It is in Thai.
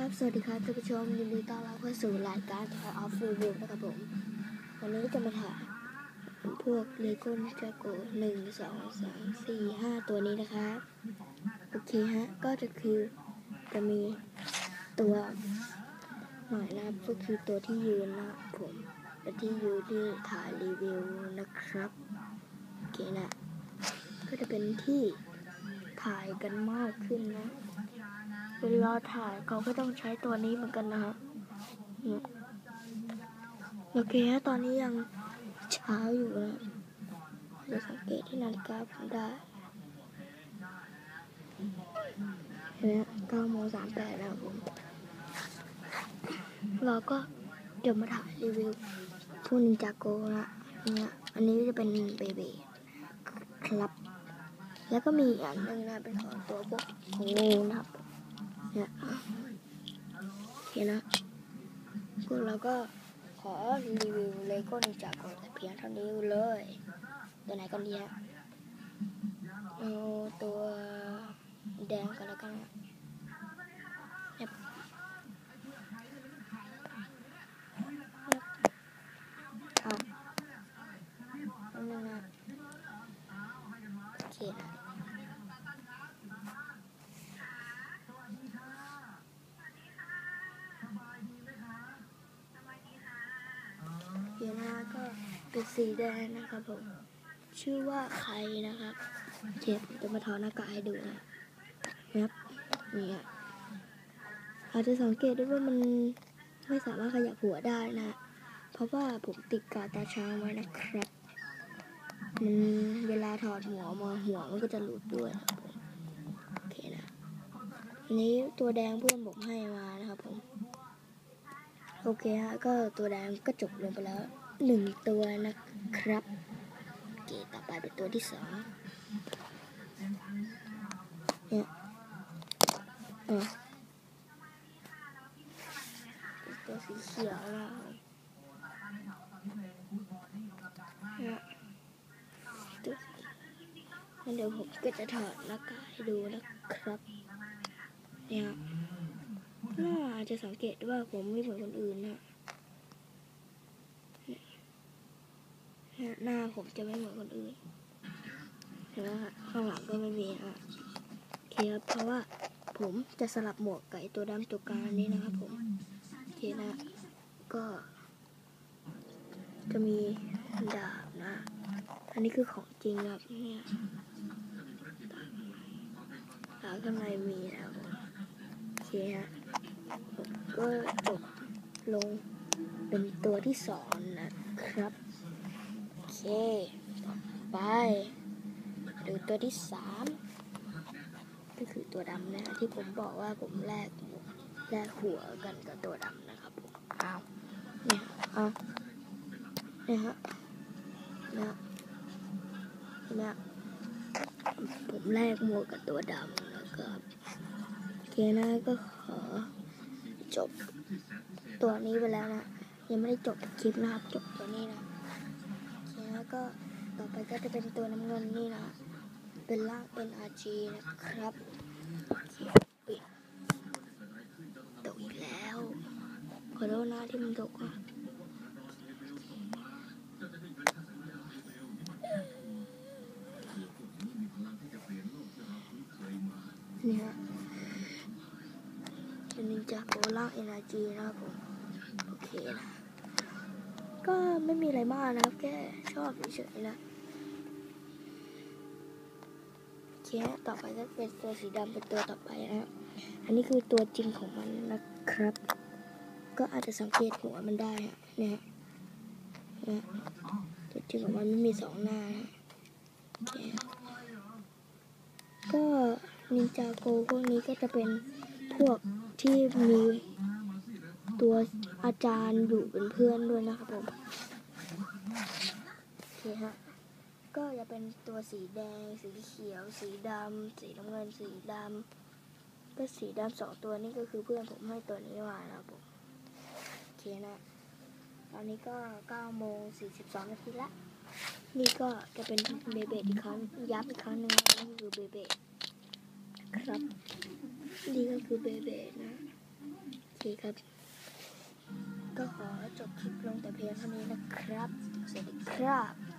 ครับ สวัสดีครับท่านผู้ชมยินดีต้อนรับเข้าสู่รายการถ่ายออฟรีวิวนะครับผม วันนี้จะมาถ่ายพวกเลโก้นิจโกหนึ่งสองสามสี่ห้าตัวนี้นะครับโอเคฮะ ก็จะคือจะมีตัวหน่อยนะครับก็คือตัวที่ยืนนะผมและที่ยืนที่ถ่ายรีวิวนะครับโอเคนะ ก็จะเป็นที่ถ่ายกันมากขึ้นนะ เวลาถ่ายเขาก็ต้องใช้ตัวนี้เหมือนกันนะฮะเนี่ยโอเคฮะตอนนี้ยังเช้าอยู่นะจะสังเกตที่นาฬิกาผมได้เห็นไหมเก้าโมงสามแปดนะครับผมเราก็เดี๋ยวมาถ่ายรีวิวพวกนินจาโกนะเนี่ยอันนี้จะเป็นเบบีครับ แล้วก็มีอีกอันหนึ่งนะเป็นของตัวพวกของงูนะครับ เนี่ยโอเคนะพวกเราก็ขอรีวิวเลโก้นินจาโกแต่เพียงเท่านี้เลย ตัวไหนก่อนดีฮะเอาตัวแดงกันแล้วกัน สีแดงนะครับผม ชื่อว่าใครนะครับเจ็บจะมาถอดหน้ากากให้ดูนะครับนี่อะอาจจะสังเกตได้ว่ามันไม่สามารถขยับหัวได้นะ เพราะว่าผมติดกาวตาช้างไว้นะครับ มันเวลาถอดหัวมาหัวมันก็จะหลุดด้วยนะผมโอเคนะอันนี้ตัวแดงเพื่อนผมให้มานะครับผม โอเคฮะก็ตัวแดงก็จบลงไปแล้ว หนึ่งตัวนะครับ โอเค ต่อไปเป็นตัวที่สองเนี่ยเออเป็นตัวสีเขียวแล้วเนี่ยตัวสีงั้นเดี๋ยวผมก็จะถอดหน้ากากให้ดูนะครับ เนี่ยน่าจะสังเกตว่าผมไม่เหมือนคนอื่นนะเนี่ย หน้าผมจะไม่เหมือนคนอื่นเห็นไหมฮะข้างหลังก็ไม่มีฮะโอเคครับเพราะว่าผมจะสลับหมวกกับไอ้ตัวดำตัวกลางนี้นะครับผมโอเคนะก็ จะมีดาบนะ อันนี้คือของจริงครับเนี่ยดาบข้างในมีนะครับผมโอเคฮะผมก็จบลงเป็นตัวที่สองนะครับ เคต่อไปดูตัวที่สามก็คือตัวดำนะที่ผมบอกว่าผมแลกแลกหัวกันกับตัวดำนะครับผมอ้าวเนี่ยเอาเนี่ยฮะนะนะผมแลกหมวกกับตัวดำนะครับโอเคนะก็ขอจบตัวนี้ไปแล้วนะ ยังไม่ได้จบคลิปนะครับ จบตัวนี้นะ ก็ต่อไปก็จะเป็นตัวน้ำเงินนี่นะ เป็นร่าง NRG นะครับโอเคปิดตกอีกแล้ว ขอโทษนะที่มันตกอะเนี่ยเป็นนินจาโกล่างเอเนจีนะครับผม โอเคนะ ก็ไม่มีอะไรมากนะครับ แค่ชอบเฉยๆนะโอเคต่อไปก็เป็นตัวสีดำเป็นตัวต่อไปนะครับอันนี้คือตัวจริงของมันนะครับ ก็อาจจะสังเกตหัวมันได้ฮะเนี่ยฮะเนี่ยตัวจริงของมันไม่มีสองหน้านะโอเคก็นินจาโกพวกนี้ก็จะเป็นพวกที่มี ตัวอาจารย์อยู่เป็นเพื่อนด้วยนะครับผมโอเคฮะก็จะเป็นตัวสีแดง สีเขียว สีดำสีน้ำเงิน สีดำก็สีดำสองตัวนี้ก็คือเพื่อนผมให้ตัวนี้มานะครับผมโอเคนะตอนนี้ก็9โมง42นาทีละ นี่ก็จะเป็นเบเบดอีกครั้งย้ำอีกครั้งหนึ่งนี่คือเบเบครับ นี่ก็คือเบเบนะ โอเคครับ ก็ขอจบคลิปลงแต่เพียงเท่านี้นะครับ สวัสดีครับ